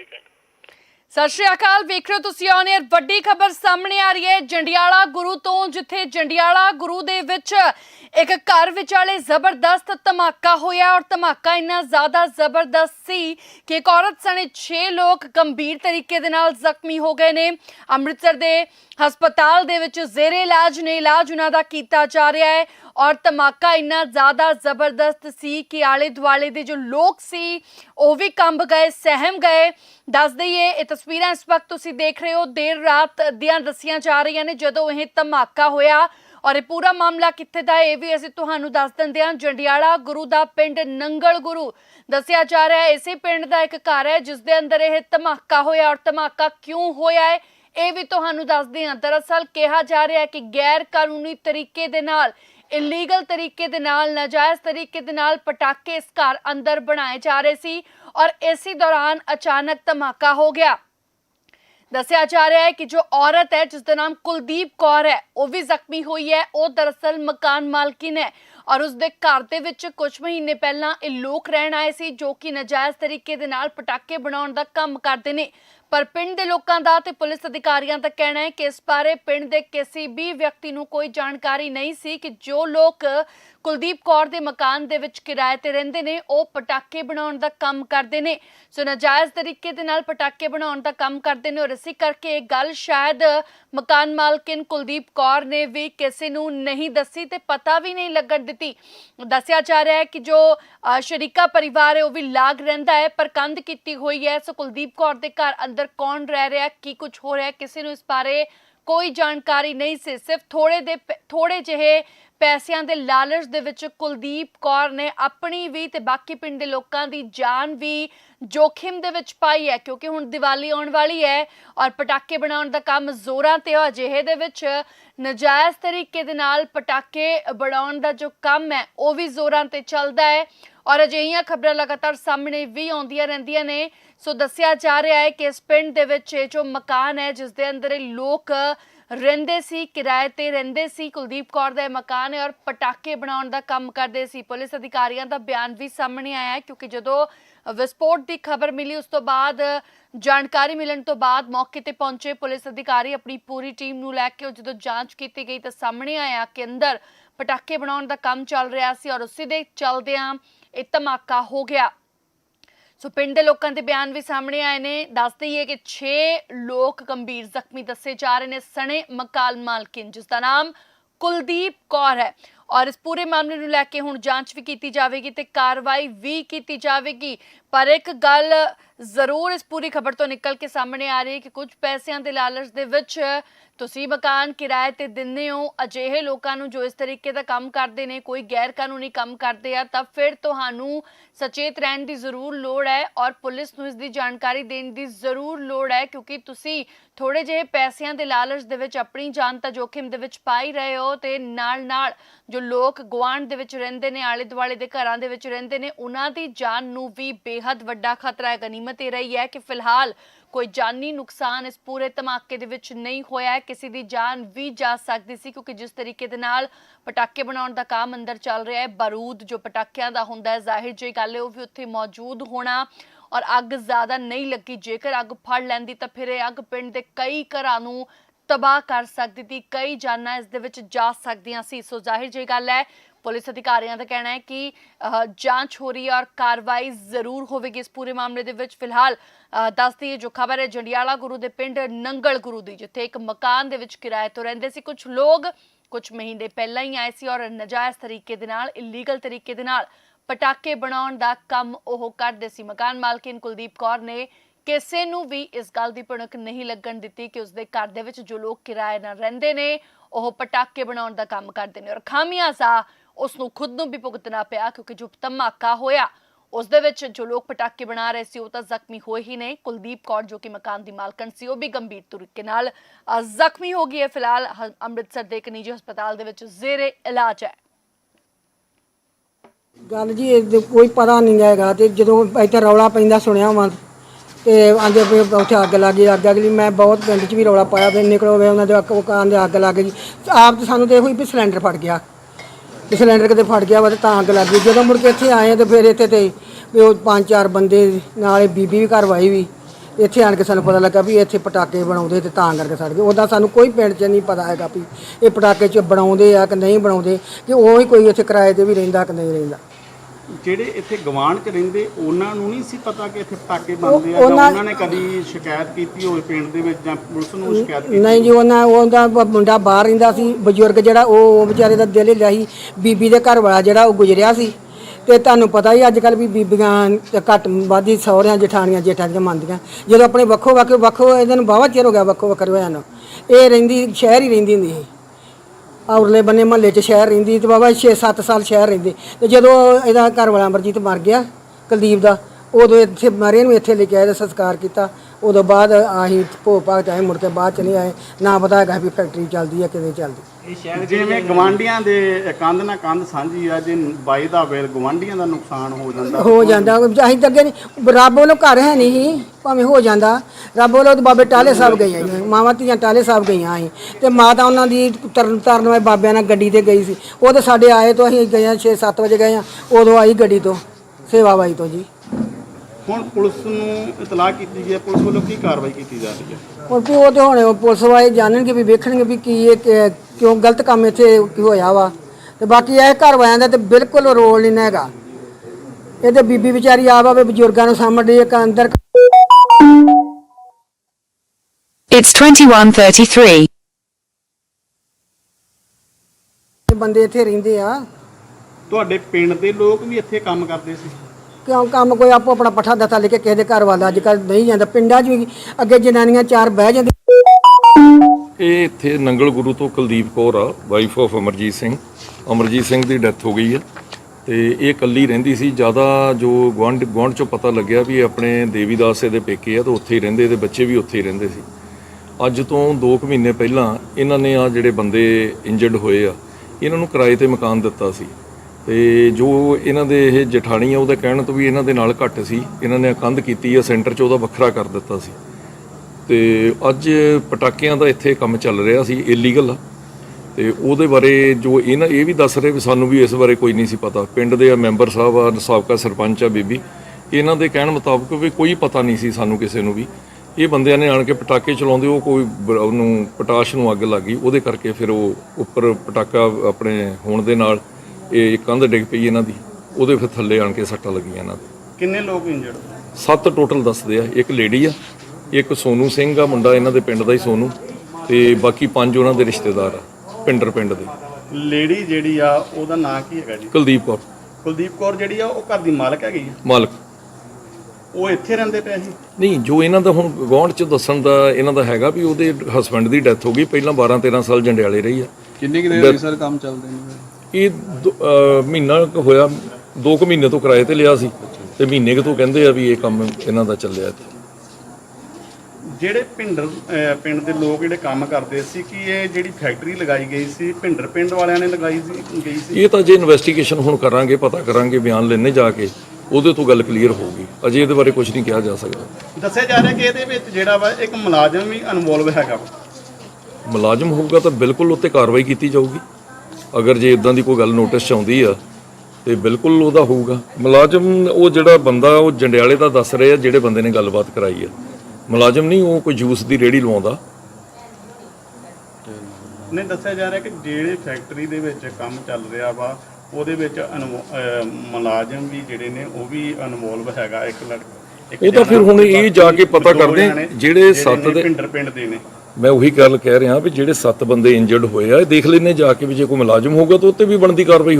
Deacon. ਸਤਿ ਸ਼੍ਰੀ ਅਕਾਲ ਵੇਖ ਰਹੇ ਹੋ ਤੁਸੀਂ ਔਨ 에ਅਰ ਵੱਡੀ ਖਬਰ ਸਾਹਮਣੇ ਆ ਰਹੀ ਹੈ ਜੰਡਿਆਲਾ ਗੁਰੂ ਤੋਂ, ਜਿੱਥੇ ਜੰਡਿਆਲਾ ਗੁਰੂ ਦੇ ਵਿੱਚ ਇੱਕ ਘਰ ਵਿਚਾਲੇ ਜ਼ਬਰਦਸਤ ਧਮਾਕਾ ਹੋਇਆ ਔਰ ਧਮਾਕਾ ਇੰਨਾ ਜ਼ਿਆਦਾ ਜ਼ਬਰਦਸਤ ਸੀ ਕਿ ਇੱਕ ਔਰਤ ਸਣੇ 6 ਲੋਕ ਗੰਭੀਰ ਤਰੀਕੇ ਦੇ ਨਾਲ ਜ਼ਖਮੀ ਹੋ ਗਏ ਨੇ। ਅੰਮ੍ਰਿਤਸਰ ਦੇ ਹਸਪਤਾਲ ਦੇ ਵਿੱਚ ਜ਼ੇਰੇ ਇਲਾਜ ਨੇ, ਇਲਾਜ ਉਹਨਾਂ ਦਾ ਕੀਤਾ ਜਾ ਰਿਹਾ ਹੈ ਔਰ ਧਮਾਕਾ ਇੰਨਾ ਜ਼ਿਆਦਾ ਜ਼ਬਰਦਸਤ ਸੀ ਕਿ ਆਲੇ ਦੁਆਲੇ ਦੇ ਜੋ ਲੋਕ ਸੀ, ਉਹ ਵੀ ਕੰਬ ਗਏ, ਸਹਿਮ ਗਏ। ਦੱਸ ਦਈਏ, ਇਹ ਤਸਵੀਰਾਂ ਇਸ ਵਕਤ ਤੁਸੀਂ ਦੇਖ ਰਹੇ ਹੋ, ਦੇਰ ਰਾਤ ਦੀਆਂ ਦੱਸੀਆਂ ਜਾ ਰਹੀਆਂ ਨੇ, ਜਦੋਂ ਇਹ ਧਮਾਕਾ ਹੋਇਆ। ਔਰ ਇਹ ਪੂਰਾ ਮਾਮਲਾ ਕਿੱਥੇ ਦਾ ਇਹ ਵੀ ਅਸੀਂ ਤੁਹਾਨੂੰ ਦੱਸ ਦਿੰਦੇ ਹਾਂ। ਜੰਡਿਆਲਾ ਗੁਰੂ ਦਾ ਪਿੰਡ ਨੰਗਲ ਗੁਰੂ ਦੱਸਿਆ ਜਾ ਰਿਹਾ ਹੈ। ਇਸੇ ਪਿੰਡ ਦਾ ਇੱਕ ਘਰ ਹੈ, ਜਿਸ ਦੇ ਅੰਦਰ ਇਹ ਧਮਾਕਾ ਹੋਇਆ। ਔਰ ਧਮਾਕਾ ਕਿਉਂ ਹੋਇਆ ਹੈ, ਇਹ ਵੀ ਤੁਹਾਨੂੰ ਦੱਸਦੇ ਹਾਂ ਦਰਅਸਲ ਕਿਹਾ ਜਾ ਰਿਹਾ ਹੈ ਕਿ ਗੈਰ ਕਾਨੂੰਨੀ ਤਰੀਕੇ ਦੇ ਨਾਲ ਇਲੀਗਲ ਤਰੀਕੇ ਦੇ ਨਾਲ, ਨਾਜਾਇਜ਼ ਤਰੀਕੇ ਦੇ ਨਾਲ ਪਟਾਕੇ ਇਸ ਘਰ ਅੰਦਰ ਬਣਾਏ ਜਾ ਰਹੇ ਸੀ ਔਰ ਇਸੇ ਦੌਰਾਨ ਅਚਾਨਕ ਧਮਾਕਾ ਹੋ ਗਿਆ। ਦੱਸਿਆ ਜਾ ਰਿਹਾ ਹੈ ਕਿ ਜੋ ਔਰਤ ਹੈ ਜਿਸ ਦਾ ਨਾਮ ਕੁਲਦੀਪ ਕੌਰ ਹੈ, ਉਹ ਵੀ ਜ਼ਖਮੀ ਹੋਈ ਹੈ। ਉਹ ਦਰਅਸਲ ਮਕਾਨ ਮਾਲਕਿਨ ਹੈ। ਔਰ ਉਸ ਦੇ ਘਰ ਦੇ ਵਿੱਚ ਕੁਝ ਮਹੀਨੇ ਪਹਿਲਾਂ ਇਹ ਲੋਕ ਰਹਿਣ ਆਏ ਸੀ, ਜੋ ਕਿ ਨਜਾਇਜ਼ ਤਰੀਕੇ ਦੇ ਨਾਲ ਪਟਾਕੇ ਬਣਾਉਣ ਦਾ ਕੰਮ ਕਰਦੇ ਨੇ। ਪਰ ਪਿੰਡ ਦੇ ਲੋਕਾਂ ਦਾ ਤੇ ਪੁਲਿਸ ਅਧਿਕਾਰੀਆਂ ਦਾ ਕਹਿਣਾ ਹੈ ਕਿ ਇਸ ਬਾਰੇ ਪਿੰਡ ਦੇ ਕਿਸੇ ਵੀ ਵਿਅਕਤੀ ਨੂੰ ਕੋਈ ਜਾਣਕਾਰੀ ਨਹੀਂ ਸੀ ਕਿ ਜੋ ਲੋਕ ਕੁਲਦੀਪ ਕੌਰ ਦੇ ਮਕਾਨ ਦੇ ਵਿੱਚ ਕਿਰਾਏ ਤੇ ਰਹਿੰਦੇ ਨੇ, ਉਹ ਪਟਾਕੇ ਬਣਾਉਣ ਦਾ ਕੰਮ ਕਰਦੇ ਨੇ। ਸੋ ਨਾਜਾਇਜ਼ ਤਰੀਕੇ ਦੇ ਨਾਲ ਪਟਾਕੇ ਬਣਾਉਣ ਦਾ ਕੰਮ ਕਰਦੇ ਨੇ ਔਰ ਇਸੇ ਕਰਕੇ ਇਹ ਗੱਲ ਸ਼ਾਇਦ ਮਕਾਨ ਮਾਲਕਿਨ ਕੁਲਦੀਪ ਕੌਰ ਨੇ ਵੀ ਕਿਸੇ ਨੂੰ ਨਹੀਂ ਦੱਸੀ ਤੇ ਪਤਾ ਵੀ ਨਹੀਂ ਲੱਗਣ ਦਿੱਤੀ। ਦੱਸਿਆ ਜਾ ਰਿਹਾ ਹੈ ਕਿ ਜੋ ਅ, ਸ਼ਰੀਕਾ ਪਰਿਵਾਰ ਹੈ ਉਹ ਵੀ ਲਾਗ ਰਹਿੰਦਾ ਹੈ ਪਰ ਕੰਧ ਕੀਤੀ ਹੋਈ ਹੈ। ਸੋ ਕੁਲਦੀਪ ਕੌਰ ਦੇ ਘਰ ਅੰਦਰ ਕੌਣ ਰਹਿ ਰਿਹਾ ਕੀ ਕੁਝ ਹੋ ਰਿਹਾ ਕਿਸੇ ਨੂੰ ਇਸ ਬਾਰੇ ਕੋਈ ਜਾਣਕਾਰੀ ਨਹੀਂ ਸੀ। ਸਿਰਫ ਥੋੜੇ ਦੇ ਥੋੜੇ ਜਿਹੇ ਪੈਸਿਆਂ ਦੇ ਲਾਲਚ ਦੇ ਵਿੱਚ ਕੁਲਦੀਪ ਕੌਰ ਨੇ ਆਪਣੀ ਵੀ ਤੇ ਬਾਕੀ ਪਿੰਡ ਦੇ ਲੋਕਾਂ ਦੀ ਜਾਨ ਵੀ ਜੋਖਿਮ ਦੇ ਵਿੱਚ ਪਾਈ ਹੈ, ਕਿਉਂਕਿ ਹੁਣ ਦੀਵਾਲੀ ਆਉਣ ਵਾਲੀ ਹੈ ਔਰ ਪਟਾਕੇ ਬਣਾਉਣ ਦਾ ਕੰਮ ਜ਼ੋਰਾਂ ਤੇ ਹੋ ਅਜਿਹੇ ਦੇ ਵਿੱਚ ਨਜਾਇਜ਼ ਤਰੀਕੇ ਦੇ ਨਾਲ ਪਟਾਕੇ ਬਣਾਉਣ ਦਾ ਜੋ ਕੰਮ ਹੈ, ਉਹ ਵੀ ਜ਼ੋਰਾਂ ਤੇ ਚੱਲਦਾ ਹੈ ਔਰ ਅਜਿਹੀਆਂ ਖਬਰਾਂ ਲਗਾਤਾਰ ਸਾਹਮਣੇ ਵੀ ਆਉਂਦੀਆਂ ਰਹਿੰਦੀਆਂ ਨੇ। ਸੋ ਦੱਸਿਆ ਜਾ ਰਿਹਾ ਹੈ ਕਿ ਇਸ ਪਿੰਡ ਦੇ ਵਿੱਚ ਇਹ ਜੋ ਮਕਾਨ ਹੈ, ਜਿਸ ਦੇ ਅੰਦਰ ਲੋਕ ਰਹਿੰਦੇ ਸੀ, ਕਿਰਾਏ ਤੇ ਰਹਿੰਦੇ ਸੀ, ਕੁਲਦੀਪ ਕੌਰ ਦਾ ਇਹ ਮਕਾਨ ਹੈ ਔਰ ਪਟਾਕੇ ਬਣਾਉਣ ਦਾ ਕੰਮ ਕਰਦੇ ਸੀ। ਪੁਲਿਸ ਅਧਿਕਾਰੀਆਂ ਦਾ ਬਿਆਨ ਵੀ ਸਾਹਮਣੇ ਆਇਆ ਹੈ ਕਿਉਂਕਿ ਜਦੋਂ ਵਿਸਫੋਟ ਦੀ ਖਬਰ ਮਿਲੀ, ਉਸ ਤੋਂ ਬਾਅਦ ਜਾਣਕਾਰੀ ਮਿਲਣ ਤੋਂ ਬਾਅਦ ਮੌਕੇ ਤੇ ਪਹੁੰਚੇ ਪੁਲਿਸ ਅਧਿਕਾਰੀ ਆਪਣੀ ਪੂਰੀ ਟੀਮ ਨੂੰ ਲੈ ਕੇ ਉਹ ਜਦੋਂ ਜਾਂਚ ਕੀਤੀ ਗਈ ਤਾਂ ਸਾਹਮਣੇ ਆਇਆ ਕਿ ਅੰਦਰ ਪਟਾਕੇ ਬਣਾਉਣ ਦਾ ਕੰਮ ਚੱਲ ਰਿਹਾ ਸੀ ਔਰ ਉਸੇ ਦੇ ਚੱਲਦਿਆਂ ਇਹ ਧਮਾਕਾ ਹੋ ਗਿਆ। ਸੋ ਪਿੰਡ ਦੇ ਲੋਕਾਂ ਦੇ ਬਿਆਨ ਵੀ ਸਾਹਮਣੇ ਆਏ ਨੇ। ਦੱਸ ਦਈਏ ਕਿ 6 ਲੋਕ ਗੰਭੀਰ ਜ਼ਖਮੀ ਦੱਸੇ ਜਾ ਰਹੇ ਨੇ। ਸਣੇ ਮਕਾਲ ਮਾਲਕਿਨ ਜਿਸ ਦਾ ਨਾਮ ਕੁਲਦੀਪ ਕੌਰ ਹੈ। ਔਰ ਇਸ ਪੂਰੇ ਮਾਮਲੇ ਨੂੰ ਲੈ ਕੇ ਹੁਣ ਜਾਂਚ ਵੀ ਕੀਤੀ ਜਾਵੇਗੀ ਤੇ ਕਾਰਵਾਈ ਵੀ ਕੀਤੀ ਜਾਵੇਗੀ। ਪਰ ਇੱਕ ਗੱਲ ਜ਼ਰੂਰ ਇਸ ਪੂਰੀ ਖਬਰ ਤੋਂ ਨਿਕਲ ਕੇ ਸਾਹਮਣੇ ਆ ਰਹੀ ਹੈ ਕਿ ਕੁਝ ਪੈਸਿਆਂ ਦੇ ਲਾਲਚ ਦੇ ਵਿੱਚ ਤੁਸੀਂ ਮਕਾਨ ਕਿਰਾਏ ਤੇ ਦਿੰਦੇ ਹੋ, ਅਜਿਹੇ ਲੋਕਾਂ ਨੂੰ ਜੋ ਇਸ ਤਰੀਕੇ ਦਾ ਕੰਮ ਕਰਦੇ ਨੇ, ਕੋਈ ਗੈਰ ਕਾਨੂੰਨੀ ਕੰਮ ਕਰਦੇ ਆ, ਤਾਂ ਫਿਰ ਤੁਹਾਨੂੰ ਸਚੇਤ ਰਹਿਣ ਦੀ ਜ਼ਰੂਰ ਲੋੜ ਹੈ ਔਰ ਪੁਲਿਸ ਨੂੰ ਇਸ ਦੀ ਜਾਣਕਾਰੀ ਦੇਣ ਦੀ ਜ਼ਰੂਰ ਲੋੜ ਹੈ ਕਿਉਂਕਿ ਤੁਸੀਂ ਥੋੜੇ ਜਿਹੇ ਪੈਸਿਆਂ ਦੇ ਲਾਲਚ ਦੇ ਵਿੱਚ ਆਪਣੀ ਜਾਨ ਤਾਂ ਜੋਖਿਮ ਦੇ ਵਿੱਚ ਪਾ ਹੀ ਰਹੇ ਹੋ ਤੇ ਨਾਲ ਨਾਲ ਜੋ ਲੋਕ ਗੁਆਂਢ ਦੇ ਵਿੱਚ ਰਹਿੰਦੇ ਨੇ ਆਲੇ ਦੁਆਲੇ ਦੇ ਘਰਾਂ ਦੇ ਵਿੱਚ ਰਹਿੰਦੇ ਨੇ, ਉਹਨਾਂ ਦੀ ਜਾਨ ਨੂੰ ਵੀ ਬੇ ਬੇਹੱਦ ਵੱਡਾ ਖਤਰਾ ਹੈ ਗਨੀਮਤ ਇਹ ਰਹੀ ਹੈ ਕਿ ਫਿਲਹਾਲ ਕੋਈ ਜਾਨੀ ਨੁਕਸਾਨ ਇਸ ਪੂਰੇ ਧਮਾਕੇ ਦੇ ਵਿੱਚ ਨਹੀਂ ਹੋਇਆ ਹੈ। ਕਿਸੇ ਦੀ ਜਾਨ ਵੀ ਜਾ ਸਕਦੀ ਸੀ ਕਿਉਂਕਿ ਜਿਸ ਤਰੀਕੇ ਦੇ ਨਾਲ ਪਟਾਕੇ ਬਣਾਉਣ ਦਾ ਕੰਮ ਅੰਦਰ ਚੱਲ ਰਿਹਾ ਹੈ, ਬਾਰੂਦ ਜੋ ਪਟਾਕਿਆਂ ਦਾ ਹੁੰਦਾ ਹੈ, ਜ਼ਾਹਿਰ ਜਿਹੀ ਗੱਲ ਹੈ, ਉਹ ਵੀ ਉੱਥੇ ਮੌਜੂਦ ਹੋਣਾ ਔਰ ਅੱਗ ਜ਼ਿਆਦਾ ਨਹੀਂ ਲੱਗੀ। ਜੇਕਰ ਅੱਗ ਫੜ ਲੈਂਦੀ ਤਾਂ ਫਿਰ ਇਹ ਅੱਗ ਪਿੰਡ ਦੇ ਕਈ ਘਰਾਂ ਨੂੰ ਤਬਾਹ ਕਰ ਸਕਦੀ ਸੀ, ਕਈ ਜਾਨਾਂ ਇਸ ਦੇ ਵਿੱਚ ਜਾ ਸਕਦੀਆਂ ਸੀ। ਸੋ ਜ਼ਾਹਿਰ ਜਿਹੀ ਗੱਲ ਹੈ ਪੁਲਿਸ ਅਧਿਕਾਰੀਆਂ ਦਾ ਕਹਿਣਾ ਹੈ ਕਿ ਜਾਂਚ ਹੋ ਰਹੀ ਹੈ ਔਰ ਕਾਰਵਾਈ ਜ਼ਰੂਰ ਹੋਵੇਗੀ ਇਸ ਪੂਰੇ ਮਾਮਲੇ ਦੇ ਵਿੱਚ। ਫਿਲਹਾਲ ਅਹ, ਦੱਸਦੀ ਹੈ ਜੋ ਖਬਰ ਹੈ ਜੰਡਿਆਲਾ ਗੁਰੂ ਦੇ ਪਿੰਡ ਨੰਗਲ ਗੁਰੂ ਦੀ ਜਿੱਥੇ ਇੱਕ ਮਕਾਨ ਦੇ ਵਿੱਚ ਕਿਰਾਏ ਤੋਂ ਰਹਿੰਦੇ ਸੀ। ਕੁਝ ਲੋਕ ਕੁਝ ਮਹੀਨੇ ਪਹਿਲਾਂ ਹੀ ਆਏ ਸੀ ਔਰ ਨਜਾਇਜ਼ ਤਰੀਕੇ ਦੇ ਨਾਲ ਇਲੀਗਲ ਤਰੀਕੇ ਦੇ ਨਾਲ ਪਟਾਕੇ ਬਣਾਉਣ ਦਾ ਕੰਮ ਉਹ ਕਰਦੇ ਸੀ। ਮਕਾਨ ਮਾਲਕਿਨ ਕੁਲਦੀਪ ਕੌਰ ਨੇ ਕਿਸੇ ਨੂੰ ਵੀ ਇਸ ਗੱਲ ਦੀ ਭਣਕ ਨਹੀਂ ਲੱਗਣ ਦਿੱਤੀ ਕਿ ਉਸਦੇ ਘਰ ਦੇ ਵਿੱਚ ਜੋ ਲੋਕ ਕਿਰਾਏ ਨਾਲ ਰਹਿੰਦੇ ਨੇ ਉਹ ਪਟਾਕੇ ਬਣਾਉਣ ਦਾ ਕੰਮ ਕਰਦੇ ਨੇ। ਔਰ ਖਾਮਿਆਜ਼ਾ ਉਸ ਨੂੰ ਖੁਦ ਨੂੰ ਵੀ ਭੁਗਤਣਾ ਪਿਆ ਕਿਉਂਕਿ ਜੋ ਧਮਾਕਾ ਹੋਇਆ, ਉਸ ਦੇ ਵਿੱਚ ਜੋ ਲੋਕ ਪਟਾਕੇ ਬਣਾ ਰਹੇ ਸੀ, ਉਹ ਤਾਂ ਜ਼ਖਮੀ ਹੋਏ ਹੀ ਨਹੀਂ ਕੁਲਦੀਪ ਕੌਰ ਜੋ ਕਿ ਮਕਾਨ ਦੀ ਮਾਲਕਣ ਸੀ, ਉਹ ਵੀ ਗੰਭੀਰ ਤਰੀਕੇ ਨਾਲ ਜ਼ਖਮੀ ਹੋ ਗਈ ਹੈ ਫਿਲਹਾਲ। ਹ- ਅੰਮ੍ਰਿਤਸਰ ਦੇ ਇੱਕ ਨਿੱਜੀ ਹਸਪਤਾਲ ਦੇ ਵਿੱਚ ਜ਼ੇਰੇ ਇਲਾਜ ਹੈ। ਗੱਲ ਜੀ, ਇਹ ਜੋ ਕੋਈ ਪਤਾ ਨਹੀਂ ਹੈਗਾ ਤੇ ਜਦੋਂ ਇੱਥੇ ਰੌਲਾ ਪੈਂਦਾ ਸੁਣਿਆ ਵਾਂ ਤੇ ਆਂਦੇ ਵੀ ਉੱਥੇ ਅੱਗ ਲੱਗ ਗਈ, ਅੱਗ ਅਗਲੀ ਮੈਂ ਬਹੁਤ ਪਿੰਡ 'ਚ ਵੀ ਰੌਲਾ ਪਾਇਆ ਵੀ ਨਿਕਲੋ ਵੇ ਉਹਨਾਂ ਦੇ ਅੱਗ ਮਕਾਨ ਦੇ ਅੱਗ ਲੱਗ ਗਈ। ਆਪ ਤੇ ਸਾਨੂੰ ਤੇ ਇਹੋ ਹੀ ਵੀ ਸਿਲੰਡਰ ਫਟ ਗਿਆ। ਤੇ ਸਿਲੰਡਰ ਕਿਤੇ ਫਟ ਗਿਆ ਵਾ ਤੇ ਤਾਂ ਅੱਗ ਲੱਗ ਗਈ। ਜਦੋਂ ਮੁੜ ਕੇ ਇੱਥੇ ਆਏ ਤੇ ਫਿਰ ਇੱਥੇ ਤੇ ਵੀ ਉਹ ਪੰਜ ਚਾਰ ਬੰਦੇ ਨਾਲੇ ਬੀਬੀ ਵੀ ਘਰ ਵਾਈ ਵੀ ਇੱਥੇ ਆਣ ਕੇ ਸਾਨੂੰ ਪਤਾ ਲੱਗਾ ਵੀ ਇੱਥੇ ਪਟਾਕੇ ਬਣਾਉਂਦੇ ਤੇ ਤਾਂ ਕਰਕੇ ਸੜ ਗਏ। ਉਹਦਾ ਸਾਨੂੰ ਕੋਈ ਪਿੰਡ 'ਚ ਨਹੀਂ ਪਤਾ ਹੈਗਾ ਵੀ ਇਹ ਪਟਾਕੇ 'ਚ ਬਣਾਉਂਦੇ ਆ ਕਿ ਨਹੀਂ ਬਣਾਉਂਦੇ, ਕਿ ਉਹ ਹੀ ਕੋਈ ਇੱਥੇ ਕਿਰਾਏ ਤੇ ਵੀ ਰਹਿੰਦਾ ਕਿ ਨਹੀਂ ਰਹਿੰਦਾ। ਜਿਹੜੇ ਇੱਥੇ ਗਵਾਂਢ ਚ ਰਹਿੰਦੇ ਉਹਨਾਂ ਨੂੰ ਨਹੀਂ ਸੀ ਪਤਾ ਕਿ ਇੱਥੇ ਪਟਾਕੇ ਬਣਦੇ ਆ ਜਾਂ ਉਹਨਾਂ- ਉਹਨਾਂ ਨੇ ਕਦੀ ਸ਼ਿਕਾਇਤ ਕੀਤੀ ਹੋਵੇ ਪਿੰਡ ਦੇ ਵਿੱਚ ਜਾਂ ਪੁਲਿਸ ਨੂੰ ਸ਼ਿਕਾਇਤ ਕੀਤੀ ਨਹੀਂ ਜੀ ਉਹਨਾਂ ਉਹਦਾ ਬ- ਮੁੰਡਾ ਬਾਹਰ ਰਹਿੰਦਾ ਸੀ ਬਜ਼ੁਰਗ ਜਿਹੜਾ ਉਹ ਉਹ ਵਿਚਾਰੇ ਦਾ ਦਿਲ ਹਿੱਲਿਆ ਸੀ। ਬੀਬੀ ਦੇ ਘਰ ਵਾਲਾ ਜਿਹੜਾ ਉਹ ਗੁਜਰਿਆ ਸੀ। ਤੇ ਤੁਹਾਨੂੰ ਪਤਾ ਹੀ ਅੱਜ ਕੱਲ ਵੀ ਬੀਬੀਆਂ ਤੇ ਘੱਟ ਵਾਦੀ ਸਹੁਰਿਆਂ ਜਠਾਣੀਆਂ ਜੇਠਾਂ ਦੀਆਂ ਮੰਨਦੀਆਂ। ਜਦੋਂ ਆਪਣੇ ਵੱਖੋ ਵੱਖ ਵੱਖੋ ਇਹਨਾਂ ਨੂੰ ਬਾਵਾ ਚਿਰ ਹੋ ਗਿਆ ਵੱਖੋ ਵੱਖਰੇ ਹੋਇਆ ਨੂੰ। ਇਹ ਰਹਿੰਦੀ ਸ਼ਹਿਰ ਹੀ ਰਹਿੰਦੀ ਹੁੰਦੀ ਸੀ। ਔਰਲੇ ਬੰਨੇ ਮਹੱਲੇ 'ਚ ਸ਼ਹਿਰ ਰਹਿੰਦੀ ਤੇ ਬਾਬਾ 6-7 ਸਾਲ ਸ਼ਹਿਰ ਰਹਿੰਦੇ। ਤੇ ਜਦੋਂ ਇਹਦਾ ਘਰ ਵਾਲਾ ਅਮਰਜੀਤ ਮਰ ਗਿਆ, ਕੁਲਦੀਪ ਦਾ, ਉਦੋਂ ਇੱਥੇ ਮਰੇ ਨੂੰ ਇੱਥੇ ਲੈ ਕੇ ਆਏ ਦਾ ਸੰਸਕਾਰ ਕੀਤਾ। ਉਦੋਂ ਬਾਅਦ ਆਹੀ ਭੋਪਾ ਚਾਹੇ ਮੁੜ ਕੇ ਬਾਅਦ ਚ ਨਹੀਂ ਆਏ ਨਾ ਪਤਾ ਹੈਗਾ ਵੀ ਫੈਕਟਰੀ ਚੱਲਦੀ ਹੈ ਕਿਵੇਂ ਚੱਲਦੀ। ਜਿਵੇਂ ਗਵਾਂਢੀਆਂ ਦੇ ਕੰਧ ਨਾਲ ਕੰਧ ਸਾਂਝੀ ਆ ਜੇ ਬਾਈ ਦਾ ਵੇਲ ਗਵਾਂਢੀਆਂ ਦਾ ਨੁਕਸਾਨ ਹੋ ਜਾਂਦਾ। ਹੋ ਜਾਂਦਾ ਅਸੀਂ ਤਾਂ ਅੱਗੇ ਨਹੀਂ ਰੱਬ ਵੱਲੋਂ ਘਰ ਹੈ ਨਹੀਂ ਸੀ, ਭਾਵੇਂ ਹੋ ਜਾਂਦਾ। ਰੱਬ ਵੱਲੋਂ ਤਾਂ ਬਾਬੇ ਟਾਲੇ ਸਾਹਿਬ ਗਈਆਂ ਸੀ ਮਾਵਾਂ ਧੀਆਂ ਟਾਲੇ ਸਾਹਿਬ ਗਈਆਂ ਸੀ। ਤੇ ਮਾਤਾ ਉਹਨਾਂ ਦੀ ਤਰਨ ਤਾਰਨ ਵਾਲੇ ਬਾਬਿਆਂ ਨਾਲ ਗੱਡੀ ਤੇ ਗਈ ਸੀ। ਉਹ ਤੇ ਸਾਡੇ ਆਏ ਤੋਂ ਅਸੀਂ ਗਏ 6-7 ਵਜੇ ਗਏ ਆ ਉਦੋਂ ਆਈ ਗੱਡੀ ਤੋਂ ਸੇਵਾ ਬਾਈ ਤੋਂ ਜੀ। ਹੁਣ ਪੁਲਿਸ ਨੂੰ ਇਤਲਾਹ ਕੀਤੀ ਗਈ ਹੈ ਪੁਲਿਸ ਵੱਲੋਂ ਕੀ ਕਾਰਵਾਈ ਕੀਤੀ ਜਾ ਰਹੀ ਹੈ? ਉਹ ਵੀ ਉਹ ਤੇ ਹੁਣ ਪੁਲਿਸ ਵਾਲੇ ਜਾਣਨਗੇ ਵੀ ਵੇਖਣਗੇ ਵੀ ਕੀ ਇਹ ਕਿ- ਕਿਉਂ ਗਲਤ ਕੰਮ ਇੱਥੇ ਕੀ ਹੋਇਆ ਵਾ। ਤੇ ਬਾਕੀ ਇਹ ਘਰ ਵਾਲਿਆਂ ਦਾ ਤੇ ਬਿਲਕੁਲ ਰੋਲ ਨਹੀਂ ਨਾ ਹੈਗਾ। ਇਹ ਤੇ ਬੀਬੀ ਵਿਚਾਰੀ ਆਪ ਆਵੇ ਬਜ਼ੁਰਗਾਂ ਨੂੰ ਸਾਹਮਣੇ ਇੱਕ ਅੰਦਰ It's 2133. ਬੰਦੇ ਇੱਥੇ ਰਹਿੰਦੇ ਆ। ਤੁਹਾਡੇ ਪਿੰਡ ਦੇ ਲੋਕ ਵੀ ਇੱਥੇ ਕੰਮ ਕਰਦੇ ਸੀ? ਕਿਉਂ ਕੰਮ ਕੋਈ ਆਪੋ ਆਪਣਾ ਪੱਠਾ ਦੱਤਾ ਲੈ ਕੇ ਕਿਸੇ ਦੇ ਘਰ ਵਾਲਾ? ਅੱਜ ਕੱਲ ਨਹੀਂ ਜਾਂਦਾ। ਪਿੰਡਾਂ 'ਚ ਵੀ ਅੱਗੇ ਜਨਾਨੀਆਂ ਚਾਰ ਬਹਿ ਜਾਂਦੀਆਂ। ਇਹ ਇੱਥੇ ਨੰਗਲ ਗੁਰੂ ਤੋਂ ਕੁਲਦੀਪ ਕੌਰ ਆ ਵਾਈਫ ਆਫ ਅਮਰਜੀਤ ਸਿੰਘ। ਅਮਰਜੀਤ ਸਿੰਘ ਦੀ ਡੈਥ ਹੋ ਗਈ ਹੈ ਤੇ ਇਹ ਇਕੱਲੀ ਰਹਿੰਦੀ ਸੀ। ਜ਼ਿਆਦਾ ਜੋ ਗੁਆਂਢ ਗੁਆਂਢ ਚੋਂ ਪਤਾ ਲੱਗਿਆ ਵੀ ਇਹ ਆਪਣੇ ਦੇਵੀਦਾਸ ਦੇ ਪੇਕੇ ਆ ਤੇ ਉੱਥੇ ਹੀ ਰਹਿੰਦੇ, ਇਹਦੇ ਬੱਚੇ ਵੀ ਉੱਥੇ ਹੀ ਰਹਿੰਦੇ ਸੀ। ਅੱਜ ਤੋਂ 2 ਕੁ ਮਹੀਨੇ ਪਹਿਲਾਂ ਇਹਨਾਂ ਨੇ ਆ ਜਿਹੜੇ ਬੰਦੇ ਇੰਜਰਡ ਹੋਏ ਆ, ਇਹਨਾਂ ਨੂੰ ਕਿਰਾਏ ਤੇ ਮਕਾਨ ਦਿੱਤਾ ਸੀ। ਤੇ ਜੋ ਇਹਨਾਂ ਦੇ ਇਹ ਜਠਾਣੀ ਆ, ਉਹਦੇ ਕਹਿਣ ਤੋਂ ਵੀ ਇਹਨਾਂ ਦੇ ਨਾਲ ਘੱਟ ਸੀ। ਇਹਨਾਂ ਨੇ ਕੰਧ ਕੀਤੀ ਆ, ਸੈਂਟਰ 'ਚ ਉਹਦਾ ਵੱਖਰਾ ਕਰ ਦਿੱਤਾ ਸੀ। ਤੇ ਅੱਜ ਪਟਾਕਿਆਂ ਦਾ ਇੱਥੇ ਕੰਮ ਚੱਲ ਰਿਹਾ ਸੀ ਇਲੀਗਲ ਤੇ ਉਹਦੇ ਬਾਰੇ ਜੋ ਇਹਨਾਂ, ਇਹ ਵੀ ਦੱਸ ਰਹੇ ਵੀ ਸਾਨੂੰ ਵੀ ਇਸ ਬਾਰੇ ਕੋਈ ਨਹੀਂ ਸੀ ਪਤਾ। ਪਿੰਡ ਦੇ ਆ ਮੈਂਬਰ ਸਾਹਿਬ ਆ, ਸਾਬਕਾ ਸਰਪੰਚ ਆ, ਬੀਬੀ। ਇਹਨਾਂ ਦੇ ਕਹਿਣ ਮੁਤਾਬਕ ਵੀ ਕੋਈ ਪਤਾ ਨਹੀਂ ਸੀ ਸਾਨੂੰ ਕਿਸੇ ਨੂੰ ਵੀ। ਇਹ ਬੰਦਿਆਂ ਨੇ ਆਣ ਕੇ ਪਟਾਕੇ ਚਲਾਉਂਦੇ, ਉਹ ਕੋਈ ਉਹਨੂੰ ਪਟਾਸ਼ ਨੂੰ ਅੱਗ ਲੱਗ ਗਈ। ਉਹਦੇ ਕਰਕੇ ਫਿਰ ਉਹ ਉੱਪਰ ਪਟਾਕਾ ਆਪਣੇ ਹੋਣ ਦੇ ਨਾਲ ਇਹ ਕੰਧ ਡਿੱਗ ਪਈ ਇਹਨਾਂ ਦੀ ਉਹਦੇ ਫਿਰ ਥੱਲੇ ਆਣ ਕੇ ਸੱਟਾਂ ਲੱਗੀਆਂ ਇਹਨਾਂ ਦੇ ਕਿੰਨੇ ਲੋਕ ਇੰਜਰਡ? ਸੱਤ ਟੋਟਲ ਦੱਸਦੇ ਆ ਇੱਕ ਲੇਡੀ ਆ ਇੱਕ ਸੋਨੂ ਸਿੰਘ ਆ ਮੁੰਡਾ ਇਹਨਾਂ ਦੇ ਪਿੰਡ ਦਾ ਹੀ ਸੋਨੂ ਤੇ ਬਾਕੀ ਪੰਜ ਉਹਨਾਂ ਦੇ ਰਿਸ਼ਤੇਦਾਰ ਆ ਪਿੰਡਰ ਪਿੰਡ ਦੇ। ਲੇਡੀ ਜਿਹੜੀ ਆ ਉਹਦਾ ਨਾਂ ਕੀ ਹੈਗਾ ਜੀ? ਕੁਲਦੀਪ ਕੌਰ। ਕੁਲਦੀਪ ਕੌਰ ਜਿਹੜੀ ਆ ਉਹ ਘਰ ਦੀ ਮਾਲਕ ਹੈਗੀ ਆ? ਮਾਲਕ। ਉਹ ਇੱਥੇ ਰਹਿੰਦੇ ਪਏ ਸੀ ਨਹੀਂ ਜੋ ਇਹਨਾਂ ਦਾ ਹੁਣ ਗਵਾਂਢ ਚ ਦੱਸਣ ਦਾ ਇਹਨਾਂ ਦਾ ਹੈਗਾ ਵੀ ਉਹਦੇ ਹਸਬੰਡ ਦੀ ਡੈਥ ਹੋ ਗਈ ਪਹਿਲਾਂ 12 13 ਸਾਲ ਜੰਡਿਆਲੇ ਰਹੀ ਆ। ਕਿੰਨੀ ਕੁ ਦੇਰ ਸਰ ਕੰਮ ਚੱਲਦੇ ਨੇ? ਇਹ ਮਹੀਨਾ ਕੁ ਹੋਇਆ 2 ਕੁ ਮਹੀਨੇ ਤੋਂ ਕਿਰਾਏ ਤੇ ਲਿਆ ਸੀ ਤੇ ਮਹੀਨੇ ਕੁ ਤੋਂ ਕਹਿੰਦੇ ਆ ਵੀ ਇਹ ਕੰਮ ਇਹਨਾਂ ਦਾ ਚੱਲਿਆ ਇੱਥੇ। ਜਿਹੜੇ ਅਹ ਪਿੰਡ ਦੇ ਲੋਕ ਜਿਹੜੇ ਕੰਮ ਕਰਦੇ ਸੀ ਕਿ ਇਹ ਜਿਹੜੀ ਫੈਕਟਰੀ ਲਗਾਈ ਗਈ ਸੀ ਪਿੰਡਰ ਪਿੰਡ ਵਾਲਿਆਂ ਨੇ ਲਗਾਈ ਸੀ ਗਈ ਸੀ? ਇਹ ਤਾਂ ਜੇ ਇਨਵੈਸਟੀਗੇਸ਼ਨ ਹੁਣ ਕਰਾਂਗੇ ਪਤਾ ਕਰਾਂਗੇ ਬਿਆਨ ਲੈਣੇ ਜਾ ਕੇ ਉਹਦੇ ਤੋਂ ਗੱਲ ਕਲੀਅਰ ਹੋਊਗੀ। ਅਜੇ ਇਹਦੇ ਬਾਰੇ ਕੁਝ ਨਹੀਂ ਕਿਹਾ ਜਾ ਸਕਦਾ। ਦੱਸਿਆ ਜਾ ਰਿਹਾ ਕਿ ਇਹਦੇ ਵਿੱਚ ਜਿਹੜਾ ਵਾ ਇੱਕ ਮੁਲਾਜ਼ਮ ਵੀ ਇਨਵੋਲਵ ਹੈਗਾ। ਮੁਲਾਜ਼ਮ ਹੋਊਗਾ ਤਾਂ ਬਿਲਕੁਲ ਉੱਤੇ ਕਾਰਵਾਈ ਕੀਤੀ ਜਾਊਗੀ। ਅਗਰ ਜੇ ਇਦਾਂ ਦੀ ਕੋਈ ਗੱਲ ਨੋਟਿਸ 'ਚ ਆਉਂਦੀ ਆ ਤੇ ਬਿਲਕੁਲ ਉਹਦਾ ਹੋਊਗਾ। ਮੁਲਾਜ਼ਮ ਉਹ ਜਿਹੜਾ ਬੰਦਾ ਉਹ ਜੰਡਿਆਲੇ ਦਾ ਦੱਸ ਰਿਹਾ ਜਿਹੜੇ ਬੰਦੇ ਨੇ ਗੱਲਬਾਤ ਕਰਾਈ ਆ। ਮੁਲਾਜ਼ਮ ਨਹੀਂ ਉਹ ਕੋਈ ਜੂਸ ਦੀ ਰੇੜੀ ਲਵਾਉਂਦਾ। ਨੇ ਦੱਸਿਆ ਜਾ ਰਿਹਾ ਕਿ ਜਿਹੜੇ ਫੈਕਟਰੀ ਦੇ ਵਿੱਚ ਕੰਮ ਚੱਲ ਰਿਹਾ ਵਾ ਉਹਦੇ ਵਿੱਚ ਮੁਲਾਜ਼ਮ ਵੀ ਜਿਹੜੇ ਨੇ ਉਹ ਵੀ ਇਨਵੋਲਵ ਹੈਗਾ। ਇੱਕ ਲੜਕਾ ਇੱਕ ਉਹ ਤਾਂ ਫਿਰ ਹੁਣ ਇਹ ਜਾ ਕੇ ਪਤਾ ਕਰਦੇ ਜਿਹੜੇ ਸੱਤ ਨੇ ਦੇ ਪਿੰਡਰ ਪਿੰਡ ਦੇ ਨੇ। ਮੈਂ ਉਹੀ ਗੱਲ ਕਹਿ ਰਿਹਾ ਵੀ ਜਿਹੜੇ ਸੱਤ ਬੰਦੇ ਇੰਜਰਡ ਹੋਏ ਆ, ਇਹ ਦੇਖ ਲੈਨੇ ਜਾ ਕੇ ਵੀ ਜੇ ਕੋਈ ਮੁਲਾਜ਼ਮ ਹੋਊਗਾ ਤਾਂ ਉੱਤੇ ਵੀ ਬਣਦੀ ਕਾਰਵਾਈ